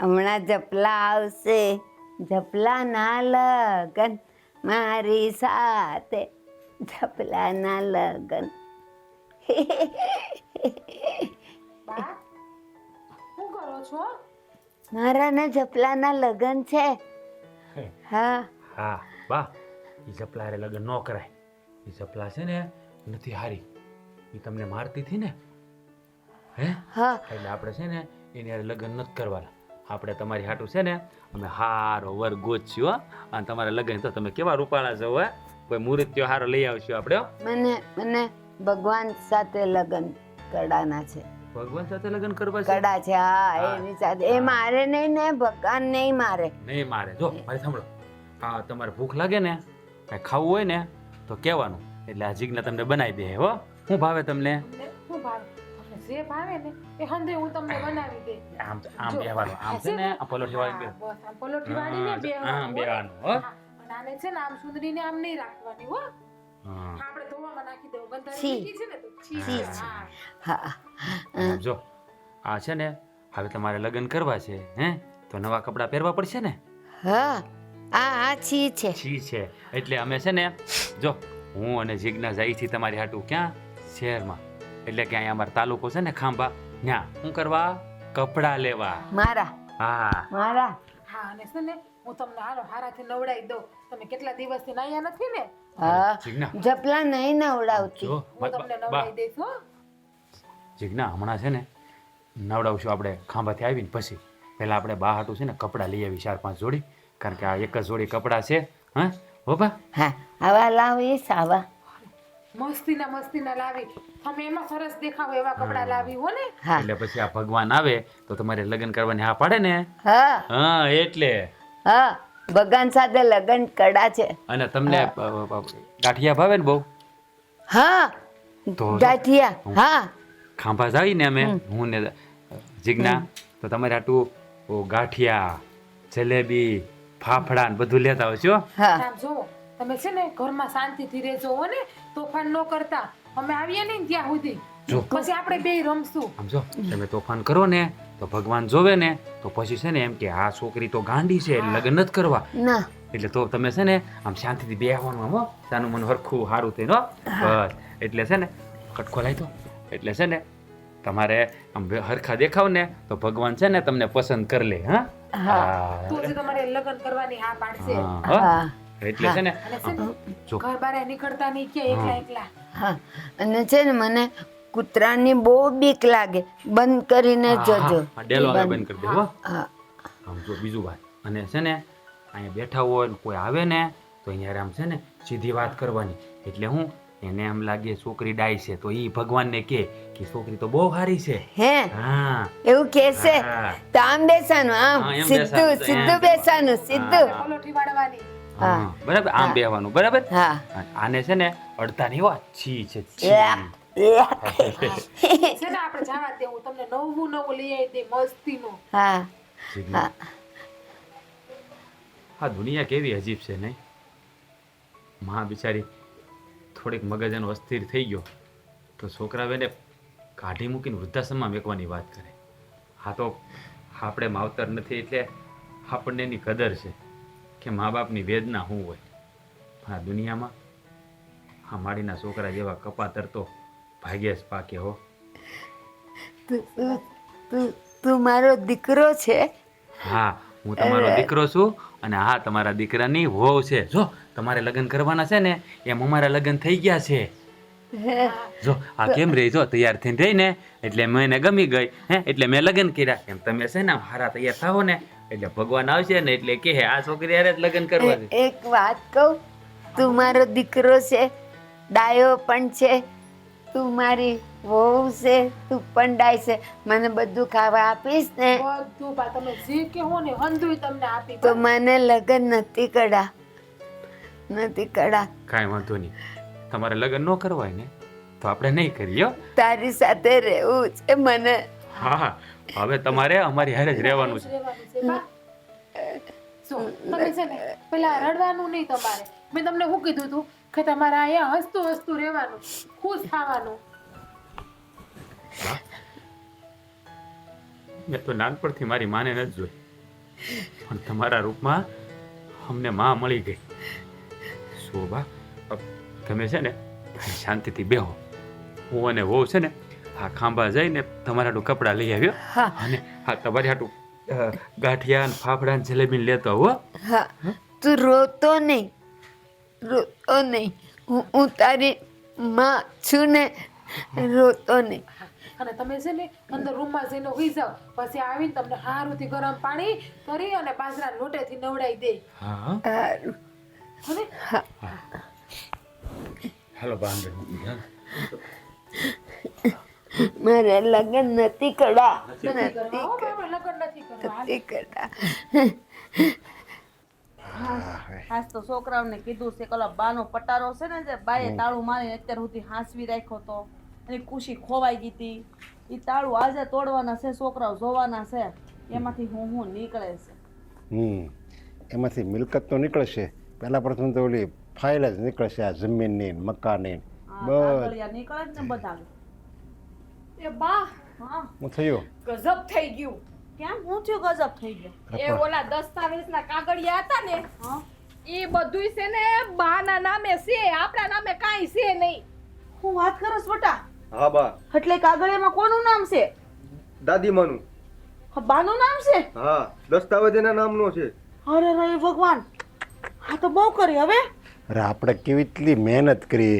હમણાં જપલા આવશે. જપલા ના લગન મારી સાથે. જપલા ના લગન. શું કરો છો? મારા ને જપલા ના લગન છે. હા. હા બા એ જપલા રે લગન ન કરાય. એ જપલા છે ને નથી હારી. એ તમને મારતી હતી ને? હે? હા. એટલે આપણે છે ને એની હારે લગ્ન નથી કરવાના. આપણે તમારી હાટું છે ને અમે હારો વર ગોચ્યો અને તમારા લગ્ન તો તમે કેવા રૂપાળા છો હે. કોઈ મુહૂર્ત્યો હારો લઈ આવશું આપણે મને મને ભગવાન સાથે લગ્ન કરવાના છે. ભગવાન સાથે લગ્ન કરવા છે? કડા છે હા એ એની સાથે. એ મારે નહીં ને ભગવાન નહીં મારે. નહીં મારે. જો મારે સાંભળો. હા તમારે ભૂખ લાગે ને કાંઈ ખાવું હોય ને તો કહેવાનું. એટલે આ જીજ્ઞા તમને બનાવી દે હો. શું ભાવે તમને? શું ભાવે. તમને જે ભાવે ને એ હંધે હું તમને બનાવી દે. આમ આમ બેવાનું આમ છે ને આ પલોઠી વાળી બસ આમ પલોઠી વાળીને હા, આમ બેવાનું હો. અને આને છે ને આમ સુંદરીને આમ નહીં રાખવાની હો. હા. આપણે ધોવામાં નાખી દેવું ગંધારી છી. છે ને તો છી. હા. હા. જો આ છે ને હવે તમારે લગ્ન કરવા છે હે? તો નવા કપડાં પહેરવા પડશે ને? હા. આ આ છી છે. છી છે. એટલે અમે છે ને જો હું અને જિજ્ઞા જઈ છીએ તમારી હાટું ક્યાં? શહેરમાં. એટલે કે અહીંયા અમારા તાલુકો છે ને ખાંભા ત્યાં શું કરવા? કપડાં લેવા. મારા. હા. મારા. હા અને છે ને હું તમને હાલો હારાથી નવડાવી દઉં. તમે કેટલા દિવસથી નાયા નથી ને? હા. જપલા નહીં નવડાવતી હું તમને નવડાવી દઈશ હો. જિજ્ઞા હમણાં છે ને નવડાવશું આપણે ખાંભાથી આવીને પછી. પહેલાં આપણે બા હાટું છે ને કપડાં લઈ આવી ચાર પાંચ જોડી. કારણ કે આ એક જ જોડી કપડાં છે. હા? હો બા. હા આવા લાવીશ આવા મસ્તીના મસ્તીના લાવી. તમે એમાં સરસ દેખાવ એવા કપડા લાવી હો ને. એટલે પછી આ ભગવાન આવે તો તમારે લગ્ન કરવાની હા પાડે ને? હા. હા એટલે. હા ભગવાન સાથે લગ્ન કડા છે. અને તમને ગાંઠિયા ભાવે ને બહુ? હા ગાંઠિયા હા ખાંભા જાવી ને અમે હું ને જીજ્ઞા તો તમારે આટું ઓ ગાંઠિયા જલેબી ફાફડા ને બધું લેતા આવજો હા. જો તમે છે ને ઘરમાં શાંતિથી રહેજો હો ને. તોફાન ન કરતા. અમે આવીએ ને ત્યાં સુધી. જો. પછી આપણે બે રમશું. સમજો તમે તોફાન કરો ને તો ભગવાન જોવે ને તો પછી છે ને એમ કે આ છોકરી તો ગાંડી છે લગ્ન જ કરવા. ના. એટલે તો તમે છે ને આમ શાંતિથી બેહવાનું આમ હો તાનું મન હરખું સારું થઈને હો. બસ. એટલે છે ને કટકો લાવી દો. એટલે છે ને તમારે આમ હરખા દેખાવ ને તો ભગવાન છે ને તમને પસંદ કરી લે હા? હા. તો તમારે લગ્ન કરવાની હા પાડશે હા. એટલે છે ને જો. ઘર બારે નીકળતા નહીં કે એકલા એકલા. હા. અને છે ને મને કૂતરાની બહુ બીક લાગે. બંધ કરીને જજો. ડેલો બંધ. કરી દે હો. હા. આમ જો બીજું વાત. અને છે ને અહીંયા બેઠા હોય ને કોઈ આવે ને તો અહીંયા આમ છે ને સીધી વાત કરવાની. એટલે હું એને એમ લાગે છોકરી ડાય છે તો એ ભગવાનને ને કે છોકરી તો બહુ સારી છે. હે? હા. એવું કે છે? તો આમ બેસાનું આમ સીધું સીધું બેસાનું. સીધું. પલોઠી વાળવાની બરાબર? આમ બેહવાનું. બરાબર? આને છે ને અડધા ની વાત. છી છે ને આપણે દે હું તમને નવું નવું લઈ આવી દે મસ્તીનું. હા. હા. આ દુનિયા કેવી અજીબ છે નહીં? માં બિચારી થોડીક મગજ એનો અસ્થિર થઈ ગયો. તો છોકરા બેને કાઢી મૂકીને વૃદ્ધાશ્રમમાં મેકવાની વાત કરે. હા તો આપણે માવતર નથી એટલે આપણને એની કદર છે. કે મા બાપની વેદના શું હોય? આ દુનિયામાં આ માડીના છોકરા જેવા કપાતર તો ભાગ્યે જ પાકે હો. તું તું તું તું મારો દીકરો છે? હા હું તમારો દીકરો છું અને હા તમારા દીકરાની વહુ છે. જો તમારે લગ્ન કરવાના છે ને એમ અમારા લગ્ન થઈ ગયા છે. જો આ કેમ રહી? જો તૈયાર થઈને રહી ને એટલે મને ગમી ગઈ હે એટલે મેં લગ્ન કર્યા. એમ તમે છે ને હારા તૈયાર થાવો ને એટલે ભગવાન આવશે ને એટલે કે આ છોકરી હારે જ લગ્ન કરવા છે. એક વાત કહું તું મારો દીકરો છે ડાયો પણ છે તું મારી વહુ છે તું પણ ડાય છે. મને બધું ખાવા આપીશ ને. બધું બા તમે જે કહો ને હંધુય તમને આપી. તો મને લગ્ન નથી કડા નથી કડા કાંઈ વાંધો નહીં. તમારે લગ્ન ન કરવા હોય ને તો આપણે નહીં કરીએ તારી સાથે રહેવું છે મને. હા હા. હવે તમારે અમારી હારે જ રહેવાનું છે. તમે છે ને પેલા રડવાનું નહીં તમારે. મેં તમને શું કીધું હતું? કે તમારે અહીંયા હસતું હસતું રહેવાનું ખુશ થવાનું. મેં તો નાનપણથી મારી માને નથી જોઈ. પણ તમારા રૂપમાં અમને માં મળી ગઈ. શોભા તમે છે ને શાંતિથી બેહો. હું અને વહુ છે ને આ ખાંભા જઈને તમારા હાટું કપડાં લઈ આવ્યો. હા. અને હા તમારી હાટું ગાંઠિયા ને ફાફડા ને જલેબી લેતો હો. હા તું રોતો નહીં. રોતો નહીં. હું હું તારી માં છું ને રોતો નહીં. અને તમે છે ને અંદર રૂમમાં જઈને હોઈ જાઓ. પછી આવીને તમને હારુંથી ગરમ પાણી કરી અને બાજરા લોટેથી નવડાવી દે. હા. સારું હને હાલો બાંધે. મારે લગ્ન નથી કરા. નથી કરવા હો બાબા, લગ્ન નથી કરવા કરા. ખાસ તો છોકરાઓને કીધું છે કે બાનો પટારો છે ને જે બાએ તાળું મારીને અત્યાર સુધી હાંસવી રાખ્યો તો. એની ખુશી ખોવાઈ ગઈ હતી. એ તાળું આજે તોડવાના છે છોકરાઓ જોવાના છે. એમાંથી હું હું નીકળે છે. હમ. એમાંથી મિલકત તો નીકળશે. પહેલા પ્રથમ તો ઓલી ફાઇલ જ નીકળશે આ જમીનની ને મકાનની બસ નીકળે જ ને બધા એ બા હા. હું થયું ગજબ થઈ ગયું. કેમ? હું થયું ગજબ થઈ ગયો? એ ઓલા દસ્તાવેજના કાગળિયા હતા ને એ બધુંય છે ને બાના નામે છે આપણા નામે કાંઈ છે નહીં. હું વાત કરસ બટા હા બા. એટલે કાગળિયામાં કોનું નામ છે? દાદીમાનું. હા, બાનું નામ છે? હા દસ્તાવેજ એના નામનો છે. અરે રે ભગવાન. હા તો બહુ કરી હવે. અરે આપણે કેવીટલી મહેનત કરી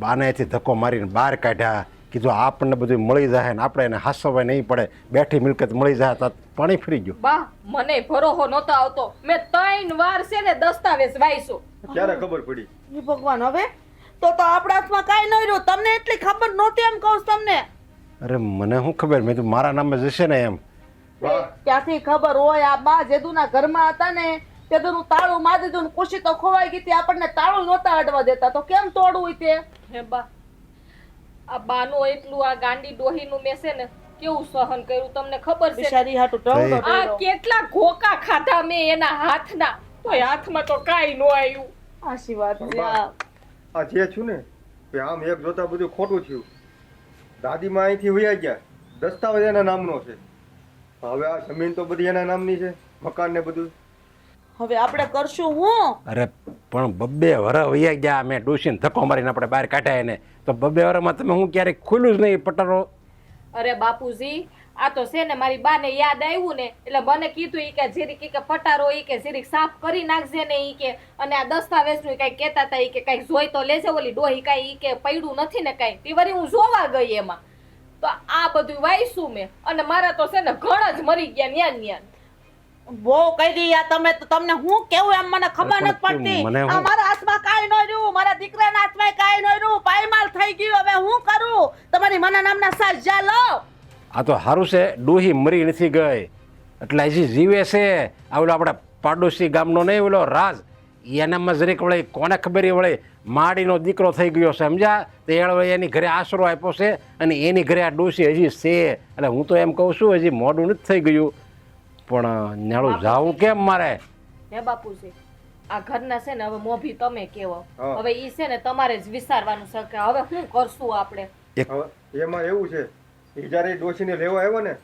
બાનાથી ધક્કો મારીને બહાર કાઢ્યા. કીધું આપણને બધું મળી જાય ને આપણે એને હાસવા નહીં પડે બેઠી મિલકત મળી જાય તો પાણી ફરી ગયું. બા મને ભરોહો નહોતો આવતો. મેં ત્રણ વાર છે ને દસ્તાવેજ વાંચ્યો. ક્યારે ખબર પડી? એ ભગવાન હવે? તો તો આપણા હાથમાં કાંઈ ન રહ્યું. તમને એટલી ખબર નહોતી એમ કહું તમને. અરે મને શું ખબર? મેં તો મારા નામે જશે ને એમ. ક્યાંથી ત્યાંથી ખબર હોય? આ બા જેદુના ઘરમાં હતા ને તેદુનું તાળું મારી દીધું ને ખુશી તો ખોવાઈ ગઈ હતી. આપણને તાળું નહોતા અડવા દેતા. તો કેમ તોડવું તે? હે બા આ બાનો એટલું આ ગાંડી ડોહીનું મેં છે ને કેવું સહન કર્યું? તમને ખબર છે? બિચારી હાટુ ટવડો આ કેટલા ઘોકા ખાધા મેં એના હાથના. તોય હાથમાં તો કાઈ ન આવ્યું. આશીર્વાદ છે આ. જે છું ને કે આમ એક જોતા બધું ખોટું થયું. દાદીમાં અહીંથી વયા ગયા. દસ્તાવેજ એના નામનો છે. હવે આ જમીન તો બધી એના નામની છે મકાન ને બધું. હવે આપણે કરશું હું? અરે પણ બબ્બે વર વૈયા ગયા, મેં ડોસીને ધક્કો મારીને આપણે બહાર કાઢ્યા એને. તો બબ્બે વરમાં તમે હું ક્યારેક ખુલ્લું જ નહીં પટારો. અરે બાપુજી, આ તો છે ને મારી બાને યાદ આવ્યું ને, એટલે મને કીધું ઈ કે જીરીક ઈ કે પટારો, ઈ કે જીરીક સાફ કરી નાખજે ને ઈ કે. અને આ દસ્તાવેજનું કઈ કહેતા હતા, ઈ કે કઈ જોઈ તો લેજે ઓલી ડોહી કઈ ઈ કે પડ્યું નથી ને કઈ. તે વળી હું જોવા ગઈ એમાં. તો આ બધું વાઈસું મેં. અને મારા તો છે ને ઘણા જ મરી ગયા ન્યાન ન્યાન. બહુ કહી દી તમે તો તમને હું કેવું એમ મને ખબર નથી પડતી. મને મારા હાથમાં કાંઈ ન રહ્યું મારા દીકરાના હાથમાં કાંઈ ન રહ્યું પાયમાલ થઈ ગયું હવે હું કરું? તમારી મના નામના સજા લો. આ તો સારું છે ડોહી મરી નથી ગઈ. એટલે હજી જીવે છે. આ ઓલો આપણા પાડોશી ગામનો નહીં ઓલો રાજ. એનામાં જરીક વળે કોને ખબર વળે માડીનો દીકરો થઈ ગયો છે સમજ્યા? તો એ એની ઘરે આશરો આપ્યો છે અને એની ઘરે આ ડોસી હજી છે. એટલે હું તો એમ કહું છું હજી મોડું નથી થઈ ગયું. પણ ન્યાળો જાવું કેમ મારે? હે બાપુજી આ ઘરના છે ને હવે મોભી તમે કેવો. હા. હવે ઈ છે ને તમારે જ વિચારવાનું છે કે હવે શું કરશું આપણે? હવે એમાં એવું છે એ જ્યારે એ ડોશીને લેવા આવ્યો ને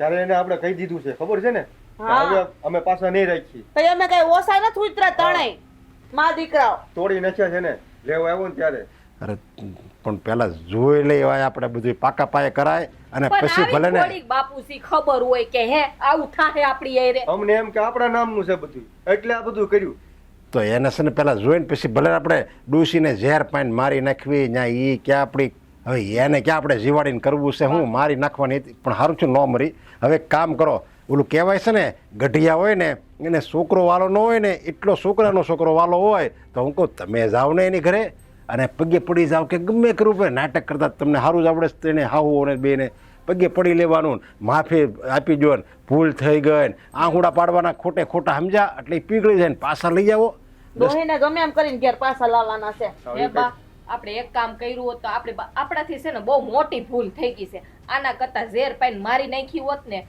ત્યારે એને આપણે કહી દીધું છે ખબર છે ને? કે હા. હવે અમે પાછા નહીં રાખીએ. તો અમે કઈ ઓસા નથી ઉતરા ત્રણેય મા દીકરાઓ. તોડી નાખ્યા છે ને લેવા આવ્યો ને ત્યારે. અરે પણ પહેલાં જોઈ લેવાય આપણે બધું પાકા પાયે કરાય અને પછી ભલે ને બાપુજી ખબર હોય કે હે આવું થાહે આપણી એરે. અમને એમ કે આપણા નામનું છે બધું એટલે આ બધું કર્યું. તો એને છે ને પહેલાં જોઈને પછી ભલે આપણે ડૂસીને ઝેર પાઈને મારી નાખવી ત્યાં એ ક્યાં આપણી હવે એને ક્યાં આપણે જીવાડીને કરવું છે હું મારી નાખવાની હતી પણ સારું છું ન મરી. હવે એક કામ કરો ઓલું કહેવાય છે ને ગઢિયા હોય ને એને છોકરો વાલો ન હોય ને એટલો છોકરાનો છોકરો વાલો હોય તો હું કહું તમે જાઓ ને એની ઘરે. અને પગે પડી જાઓ કે ગમે પડે નાટક કરતા તમને સારું જ આવડે તેને હાવું અને બેને પગે પડી લેવાનું માફી આપી જો ને ભૂલ થઈ ગઈ ને આંગુડા પાડવાના ખોટે ખોટા સમજ્યા એટલે પીગળી જાય ને પાછા લઈ આવો. દોહીને ગમે એમ કરીને ઘેર પાછા લાવવાના છે. હે બા આપણે એક કામ કર્યું હોત તો આપણે આપણાથી છે ને બહુ મોટી ભૂલ થઈ ગઈ છે. આના કરતા ઝેર પાઈને મારી નાખી હોત ને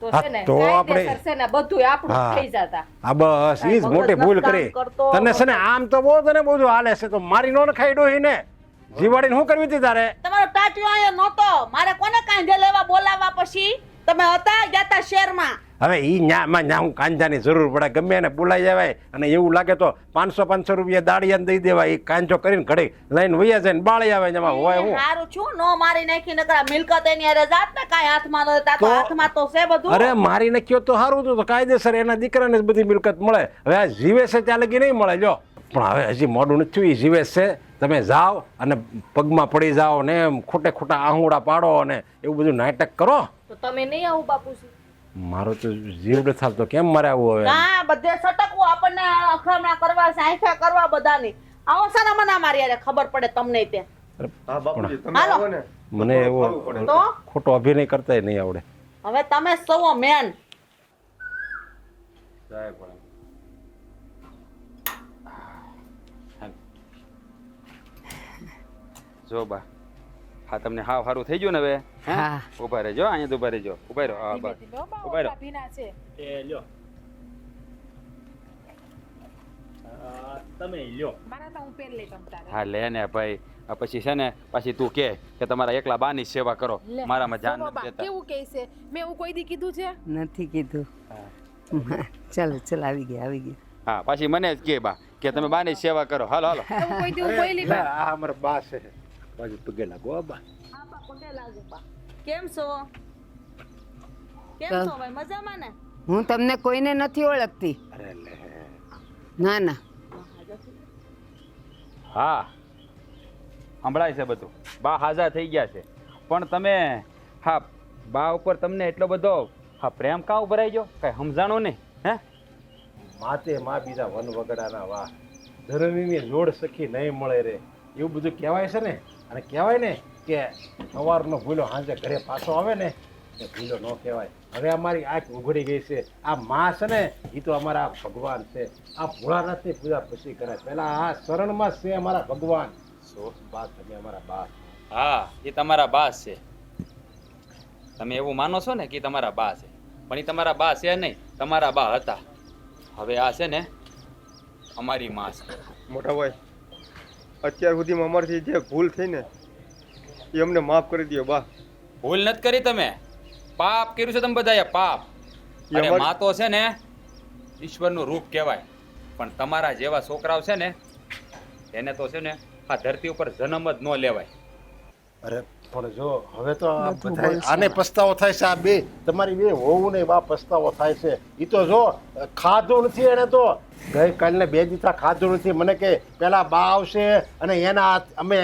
તો હા, છે ને તો આપણે- છે ને બધું આપણું થઈ જતા. આ બસ ઈ જ મોટી ભૂલ કરી. તને છે ને આમ તો બહુ તને બધું હાલે છે તો મારી નો ખાઈ ડોહીને જીવાડીને શું કરવી હતી તારે? તમારો ટાટિયો અહીંયા નહોતો. મારે કોને કાંધે લેવા બોલાવવા પછી? તમે હતા જતા શેરમાં? હવે એ ન્યામાં ન્યા હું કાંજાની જરૂર પડે. ગમે એને બોલાઈ જવાય અને એવું લાગે તો પાંચસો પાંચસો રૂપિયા દાડિયાને દઈ દેવાય. એ કાંજો કરીને ઘડી લઈને વૈયા જાય ને બાળી આવે એમાં હોય હું. સારું છું નો મારી નાખી નકરા મિલકત એની અરે જાત ને કાંઈ હાથમાં ન હતા તો હાથમાં તો છે બધું. અરે મારી નાખ્યો તો સારું હતું તો કાયદેસર એના દીકરાને જ બધી મિલકત મળે. હવે આ જીવે છે ત્યાં લગી નહીં મળે જો. પણ હવે હજી મોડું નથી એ જીવે છે. તમે જાઓ અને પગમાં પડી જાઓ ને એમ ખોટે ખોટા આહુડા પાડો અને એવું બધું નાટક કરો. તો તમે નહીં આવું બાપુજી. મારો તો જીવ ન થાતો કેમ મારે આવું હવે? ના બધે સટકવું આપણને અખમણા કરવા સાંખા કરવા બધાની. આવો સારા મના મારી હારે ખબર પડે તમને તે હા બાપુજી તમે આવો ને. મને એવો ખોટો અભિનય કરતા નહીં આવડે. હવે તમે સૌ મેન. જો બા હા તમને હાવ સારું થઈ ગયું ને હવે? હે? ઊભા રહેજો અહીંયા ઊભા રહેજો. ઊભા રહો હા બસ. ઊભા રહો. ભીના છે. એ લ્યો. તમે લ્યો. મારા તો હું પહેર લઈ તમ હા લે ને ભાઈ. પછી છે ને પાછી તું કે કે તમારા એકલા બાની સેવા કરો. મારામાં જાન નથી બા, દેતા. કેવું કહે છે? મેં એવું કોઈ દી કીધું છે? નથી કીધું. ચાલો ચાલો આવી ગયા આવી ગયા. હા પાછી મને જ કે બા કે તમે બાની જ સેવા કરો. હાલો હાલો. કોઈ દી હું બોલી બા. આ અમારા બા છે. બાજુ પગે લાગો બા હા બા પગે લાગુ બા કેમ છો કેમ છો ભાઈ મજામાં ને હું તમને કોઈને નથી ઓળખતી. અરે લે. ના ના. હા. સંભળાય છે બધું. બા હાજા થઈ ગયા છે. પણ તમે હા બા ઉપર તમને એટલો બધો હા પ્રેમ કા ઉભરાઈ ગયો કઈ સમજાણો નહીં હે? માતે માં બીજા વન વગડાના વાહ. ધરણીની જોડ સખી નહીં મળે રે. એવું બધું કહેવાય છે ને? અને કહેવાય ને કે સવારનો ભૂલો સાંજે ઘરે પાછો આવે ને એ ભૂલો ન કહેવાય. હવે અમારી આંખ ઉઘડી ગઈ છે. આ મા છે ને એ તો અમારા ભગવાન છે. આ ભોળાનાથની પૂજા પછી કરે. પહેલાં આ શરણમાં છે અમારા ભગવાન. સો બા તમે અમારા બા. હા એ તમારા બા છે. તમે એવું માનો છો ને કે તમારા બા છે. પણ એ તમારા બા છે નહીં તમારા બા હતા. હવે આ છે ને અમારી મા છે. મોટા ભાઈ અત્યાર સુધીમાં અમારથી જે ભૂલ થઈ ને એ અમને માફ કરી દો બા. ભૂલ નથી કરી તમે. પાપ કર્યું છે તમે બધાએ પાપ. એ અને અમારી- માં તો છે ને ઈશ્વરનું રૂપ કહેવાય. પણ તમારા જેવા છોકરાઓ છે ને એને તો છે ને આ ધરતી ઉપર જન્મ જ ન લેવાય. અરે પણ જો હવે તો આને પસ્તાવો થાય છે આ બે. તમારી બે હોવું નહીં બા પસ્તાવો થાય છે. એ તો જો ખાધું નથી એને તો. ગઈકાલને બે દીતા ખાધું નથી. મને કે પેલા બા આવશે અને એના હાથ અમે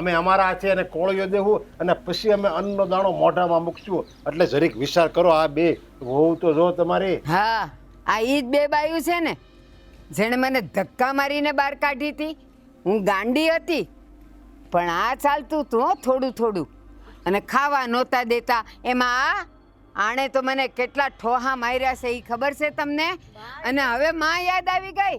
અમે અમારા હાથે એને કોળિયો દેવું અને પછી અમે અન્નનો દાણો મોઢામાં મૂકશું. એટલે જરીક વિચાર કરો આ બે હોવું તો જો તમારી હા આ ઈ જ બે બાયું છે ને જેણે મને ધક્કા મારીને બહાર કાઢી હતી. હું ગાંડી હતી. પણ આ ચાલતું હતું થોડું થોડું. અને ખાવા નહોતા દેતા. એમાં આ આણે તો મને કેટલા ઠોહા માર્યા છે એ ખબર છે તમને? અને હવે માં યાદ આવી ગઈ.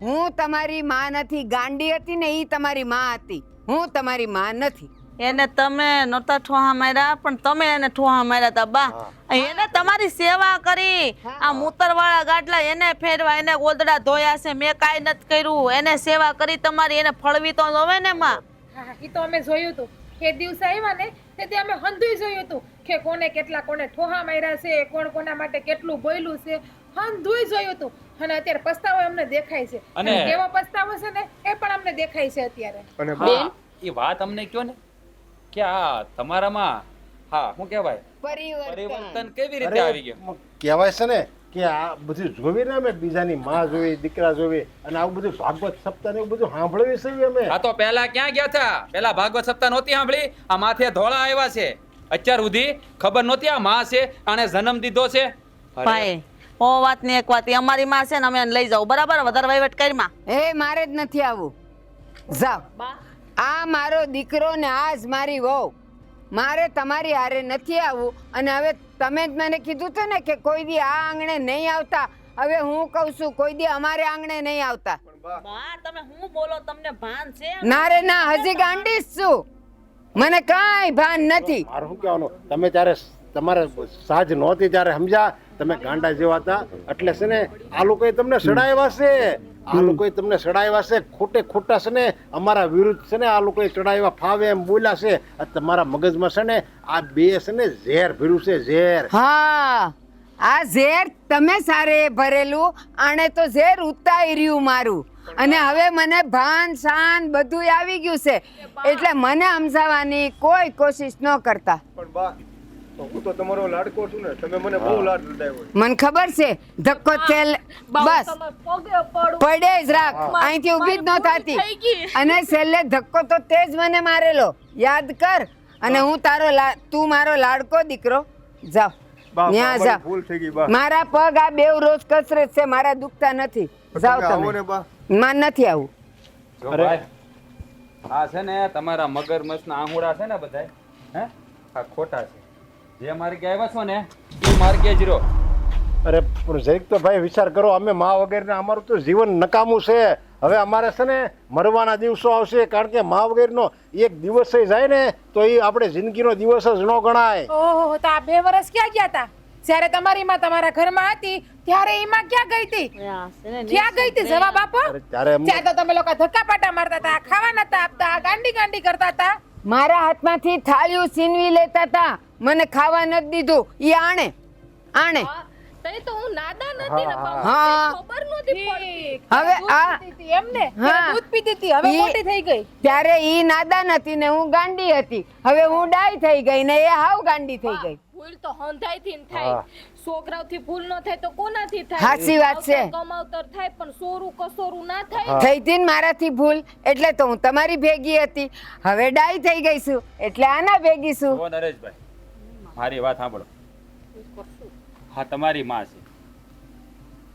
હું તમારી માં નથી ગાંડી હતી ને એ તમારી માં હતી. હું તમારી માં નથી. એને તમે નહોતા ઠોહા માર્યા પણ તમે એને ઠોહા માર્યા હતા બા. એને તમારી સેવા કરી. આ મૂતરવાળા ગાટલા એને ફેરવા એને ગોદડા ધોયા છે. મેં કાંઈ નથી કર્યું. એને સેવા કરી તમારી એને ફળવી તો હવે ને માં. હા એ તો અમે જોયું હતું એ દિવસે આવ્યા ને તેથી અમે હંધુય જોયું હતું કે કોને કેટલા કોને ઠોહા માર્યા છે કોણ કોના માટે કેટલું બોયલું છે. હંધુય જોયું હતું અને અત્યારે પસ્તાવો અમને દેખાય છે. અને- કેવો પસ્તાવો છે ને એ પણ અમને દેખાય છે અત્યારે. અને બેન? એ વાત અમને કયો ને કે આ તમારામાં હા શું કહેવાય? પરિવર્તન. કેવી રીતે આવી ગયું? કહેવાય છે ને કે આ બધું જોવી ને અમે બીજાની માં જોવી દીકરા જોવી અને આવું બધું ભાગવત સપ્તાહ ને એવું બધું સાંભળવી છે અમે. આ તો પહેલા ક્યાં ગયા હતા? પહેલા ભાગવત સપ્તાહ નહોતી સાંભળી? આ માથે ધોળા આવ્યા છે. અત્યાર સુધી ખબર નહોતી આ માં છે આને જન્મ દીધો છે. ભાઈ ઓ વાતની એક વાત અમારી માં છે ને અમે એને લઈ જાવ બરાબર? વધારે વહીવટ કરી માં. એ મારે જ નથી આવું. જાઓ. આ મારો દીકરો ને આ જ મારી વહુ. મારે તમારી હારે નથી આવવું. અને હવે તમે જ મને કીધું હતું ને કે કોઈ દી આ આંગણે નહીં આવતા. હવે હું કહું છું કોઈ દી અમારે આંગણે નહીં આવતા. બા તમે હું બોલો તમને ભાન છે? ના રે ના હજી ગાંડી છું. મને કાંઈ ભાન નથી. મારું શું કહેવાનું? તમે ત્યારે તમારે સાજ નહોતી ત્યારે સમજ્યા? તમે ગાંડા જેવા હતા. એટલે છે ને આ લોકોએ તમને સડાવ્યા છે. આ લોકોએ તમને ચડાવ્યા છે ખોટે ખોટા છે ને અમારા વિરુદ્ધ છે ને આ લોકોએ ચડાવ્યા ફાવે એમ બોલ્યા છે. આ તમારા મગજમાં છે ને આ બે છે ને ઝેર ભર્યું છે ઝેર. હા આ ઝેર તમે સારે ભરેલું આણે તો ઝેર ઉતાઈ રહ્યું મારું. અને હવે મને ભાન શાન બધું આવી ગયું છે. એટલે મને સમજાવવાની કોઈ કોશિશ ન કરતા. પણ હું તો તમારો લાડકો છું ને તમે મને બહુ લાડ લડાવ્યો મને ખબર છે ધક્કો તેલ બસ. તમે પડે જ રાખ. અહીંથી ઊભી જ ન થાતી. અને છેલ્લે ધક્કો તો તે જ મને મારેલો. યાદ કર. અને હું તારો તું મારો લાડકો દીકરો. જાવ જા ગઈ બા. મારા પગ આ બેવ રોજ કસરત છે મારા દુખતા નથી. જાઓ તમે માન નથી આવું. જો આ છે ને તમારા મગરમચ્છના આંગુડા છે ને બધા હે? આ ખોટા છે. જે માર્ગે આવ્યા છો ને એ માર્ગે જ રહો અરે પણ જરીક તો ભાઈ વિચાર કરો અમે મા વગેરેને અમારું તો જીવન નકામું છે. હવે અમારે છે ને મરવાના દિવસો આવશે કારણ કે મા વગેરેનો એક દિવસ જાય ને તો એ આપણે જિંદગીનો દિવસ જ ન ગણાય. ઓહો તો આ બે વર્ષ ક્યાં ગયા હતા જ્યારે તમારી માં તમારા ઘરમાં હતી ત્યારે એમાં ક્યાં ગઈ હતી ક્યાં ગઈ હતી જવાબ આપો? ત્યારે ત્યાં તો તમે લોકો ધક્કા પાટા મારતા હતા ખાવા નતા આપતા ગાંડી ગાંડી કરતા હતા મારા હાથમાંથી થાળીઓ છીનવી લેતા હતા મને ખાવા નથી દીધું. ઈ આણે. આણે. હા, તઈ તો હું નાદાન હતી ને હા. ખબર નહોતી પડતી. હવે આ દૂધ પીતી હતી એમને? દૂધ પીતી હતી હવે મોટી થઈ ગઈ. ત્યારે ઈ નાદાન હતી ને હું ગાંડી હતી. હવે હું ડાય થઈ ગઈ ને એ હાવ ગાંડી થઈ ગઈ. ભૂલ તો થાય. છોકરાઓથી ભૂલ ન થાય તો કોનાથી થાય? સાચી વાત છે. માવતર કમાવતર થાય પણ સોરું કસોરું ના થાય? થઈ હતી ને મારાથી ભૂલ એટલે તો હું તમારી ભેગી હતી. હવે ડાય થઈ ગઈ છું એટલે આના ભેગી છું. નરેશભાઈ. મારી વાત સાંભળો. હા તમારી માં છે.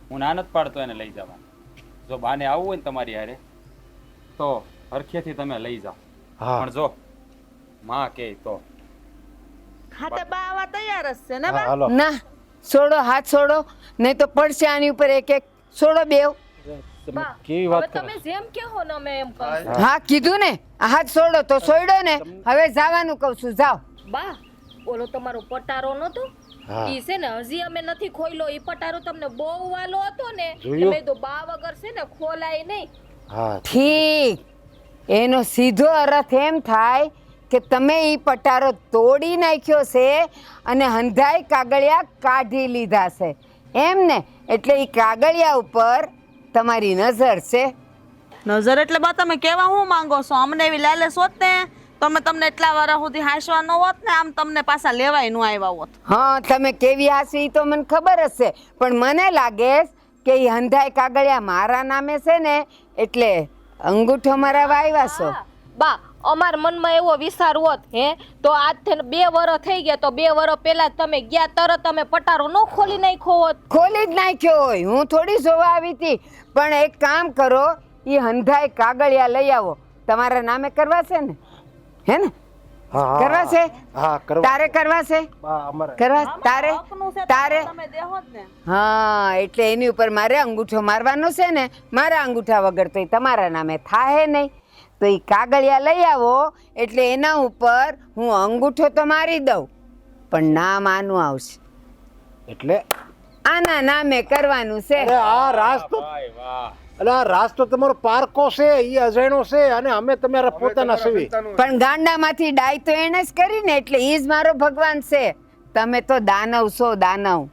હું ના નથી પાડતો એને લઈ જવા. જો બાને આવવું હોય ને તમારી હારે તો હરખેથી તમે લઈ જાઓ. પણ જો માં કે તો. હા તે બા આવા તૈયાર જ છે ને બા? ના છોડો હાથ છોડો નહીં તો પડશે આની ઉપર એક એક. છોડો બેવ. તમે કેવી હવે વાત તમે જેમ કહો ને અમે એમ કરશું. હા કીધું ને હાથ છોડો તો છોડ્યો ને. હવે જવાનું કહું છું જાઓ. બા ઓલો તમારો પટારો નતો હા. ઈ છે ને હજી અમે નથી ખોલ્યો ઈ પટારો તમને બહુ વાલો હતો ને? મેં તો બા વગર છે ને ખોલાય નહીં. હા. ઠીક. એનો સીધો અર્થ એમ થાય કે તમે ઈ પટારો તોડી નાખ્યો છે અને હંધાઈ કાગળિયા કાઢી લીધા છે. એમ ને? એટલે ઈ કાગળિયા ઉપર તમારી નજર છે. નજર એટલે બા તમે કેવા હું માંગો છો? અમને એવી લાલે હોત ને તમે તમને એટલા વાર સુધી હાંસવા ન હોત ને આમ તમને પાછા લેવાય ન આવ્યા હોત. હા તમે કેવી હાસી ઈ તો મને ખબર જ છે પણ મને લાગે કે એ હંધાય કાગળિયા મારા નામે છે ને એટલે અંગૂઠો મારા આવ્યા છો. બા અમાર મનમાં એવો વિચાર હોત હે? તો આજ થઈને બે વરો થઈ ગયા તો બે વરો પહેલા તમે ગયા તરત તમે પટારો ન ખોલી નાખ્યો હોત. ખોલી જ નાખ્યો હોય હું થોડી જોવા આવી હતી. પણ એક કામ કરો એ હંધાય કાગળિયા લઈ આવો. તમારા નામે કરવા છે ને? હે ને? કરવા છે હા તારે કરવા છે કરવા? તારે? તારે? તમે દેહો જ ને. હા એટલે એની ઉપર મારે અંગૂઠો મારવાનો છે ને મારા અંગૂઠા વગર તો તમારા નામે થાય નહીં. તો એ કાગળિયા લઈ આવો એટલે એના ઉપર હું અંગૂઠો તો મારી દઉં પણ નામ આનું આવશે. એટલે? આના નામે કરવાનું છે. આ રાસ તો વાહ. એટલે આ રાસ તો તમારો પારકો છે એ અજાણ્યો છે અને અમે તમારા પોતાના સેવી પણ ગાંડામાંથી ડાય તો એને જ કરીને એટલે એ જ મારો ભગવાન છે. તમે તો દાનવ છો દાનવ.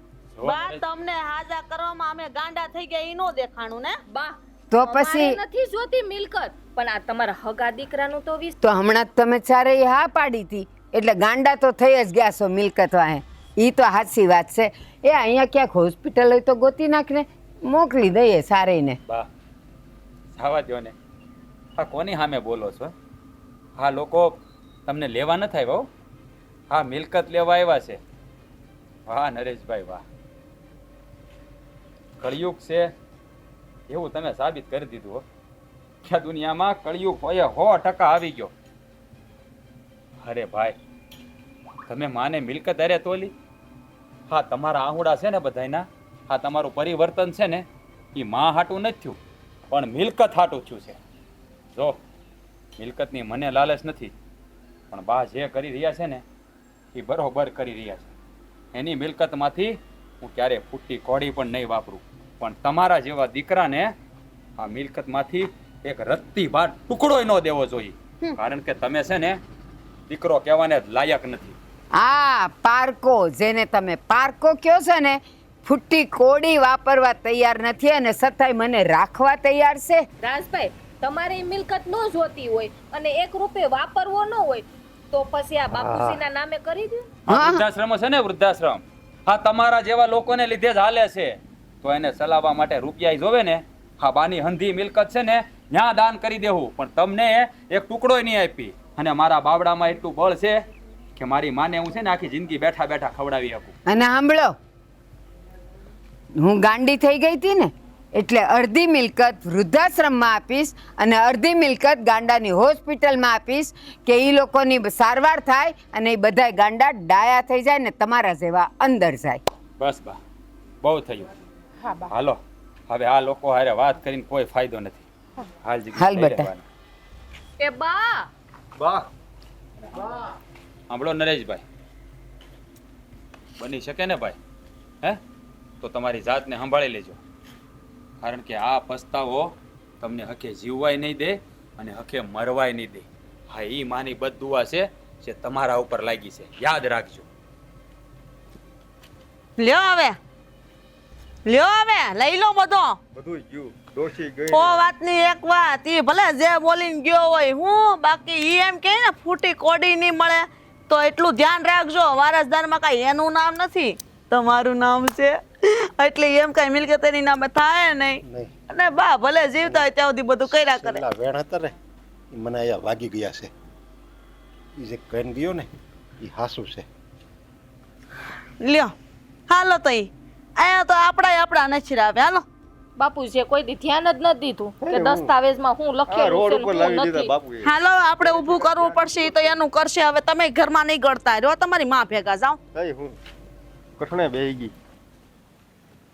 બા તમને હાજા કરવામાં અમે ગાંડા થઈ ગયા ઈ નો દેખાણું ને? બા તો પછી નથી જોતી મિલકત પણ આ તમારા હગા દીકરાનું તો વિસ તો હમણાં જ તમે ચારે હા પાડી હતી. એટલે ગાંડા તો થઈ જ ગયા છો મિલકત વાહે. એ તો હાચી વાત છે. એ અહીંયા ક્યાંક હોસ્પિટલ હોય તો ગોતી નાખને. મોકલી દઈએ સારીને. બા, જવા દ્યો ને. હા, કોની સામે બોલો છો? હા, લોકો તમને લેવા ન થાય હો. હા, મિલકત લેવા આવ્યા છે. વાહ, નરેશભાઈ, વાહ. કળિયુગ છે, એવું તમે સાબિત કરી દીધું હો. કે આ દુનિયામાં કળિયુગ હોય હો ટકા આવી ગયો. અરે ભાઈ, તમે માને મિલકત અરે તોલી? હા, તમારા આહુડા છે ને બધાયના? હા તમારું પરિવર્તન છે ને એ માં હાટું નથી થયું પણ મિલકત હાટું થયું છે. જો મિલકતની મને લાલચ નથી પણ બા જે કરી રહ્યા છે ને એ બરોબર કરી રહ્યા છે. એની મિલકતમાંથી હું ક્યારે ફૂટી કોડી પણ નહીં વાપરું. પણ તમારા જેવા દીકરાને આ મિલકતમાંથી એક રત્તી ભાર ટુકડોય ન દેવો જોઈએ. કારણ કે તમે છે ને દીકરો કહેવાને લાયક નથી. આ પાર્કો જેને તમે પાર્કો કયો છે ને ફૂટી કોડી વાપરવા તૈયાર નથી અને સતાય મને રાખવા તૈયાર છે. રાજભાઈ તમારે મિલકત ન જોતી હોય અને એક રૂપિયો વાપરવો ન હોય તો પછી આ બાપુજીના નામે કરી દે. વૃદ્ધાશ્રમ છે ને વૃદ્ધાશ્રમ? હા તમારા જેવા લોકોને લીધે જ હાલે છે. તો એને ચલાવવા માટે રૂપિયા જોવે ને હા બાની હંધી મિલકત છે ને ત્યાં દાન કરી દેવું. પણ તમને એક ટુકડો નહીં આપી. અને મારા બાવડામાં એટલું બળ છે કે મારી માને હું છે ને આખી જિંદગી બેઠા બેઠા ખવડાવી શકું. અને સાંભળો હું ગાંડી થઈ ગઈ હતી ને એટલે અડધી મિલકત વૃદ્ધાશ્રમમાં આપીશ અને અડધી મિલકત ગાંડાની હોસ્પિટલમાં આપીશ કે એ લોકોની સારવાર થાય અને એ બધાય ગાંડા ડાયા થઈ જાય ને તમારા જેવા અંદર જાય. બસ બા બહુ થયું. હા હાલો હવે આ લોકો હારે વાત કરીને કોઈ ફાયદો નથી. હાલ હાલ બેટા. એ બા. બા. સાંભળો નરેશભાઈ. બની શકે ને ભાઈ? હે? તો તમારી જાતને સંભાળી લેજો. કારણ કે આ પસ્તાવો તમને હકે જીવવાય નહીં દે અને હકે મરવાય નહીં દે. હા એ માની બદુઆ છે જે તમારા ઉપર લાગી છે. યાદ રાખજો. લ્યો હવે. લ્યો હવે લઈ લો બધો. બધું ગયું. ડોશી ગઈ ઓ વાતની એક વાત ઈ ભલે જે બોલીને ગયો હોય હું બાકી ઈ એમ કે ને ફૂટી કોડી નહીં મળે. તો એટલું ધ્યાન રાખજો. વારસદારમાં કાંઈ એનું નામ નથી. તમારું નામ છે? એટલે એમ કઈ મિલકત એની નામે થાય નહીં. નહીં. અને બા ભલે જીવતા હોય ત્યાં સુધી બધું કર્યા કરે. વેણ હતા ને મને અહીંયા વાગી ગયા છે. એ જે કહીને ગયો ને એ હાસુ છે. લ્યો હાલો તો અહીંયા તો આપણા આપણા નથી આવે હાલો. જે કોઈ દી ધ્યાન જ નથી દીધું કે દસ્તાવેજમાં હું લખેલું નથી. હાલો આપણે ઊભું કરવું પડશે તો એનું કરશે. હવે તમે ઘરમાં નહીં ગળતા રહ્યો તમારી માં ભેગા જાઓ. કઈ હું કઠણે બેહી ગઈ.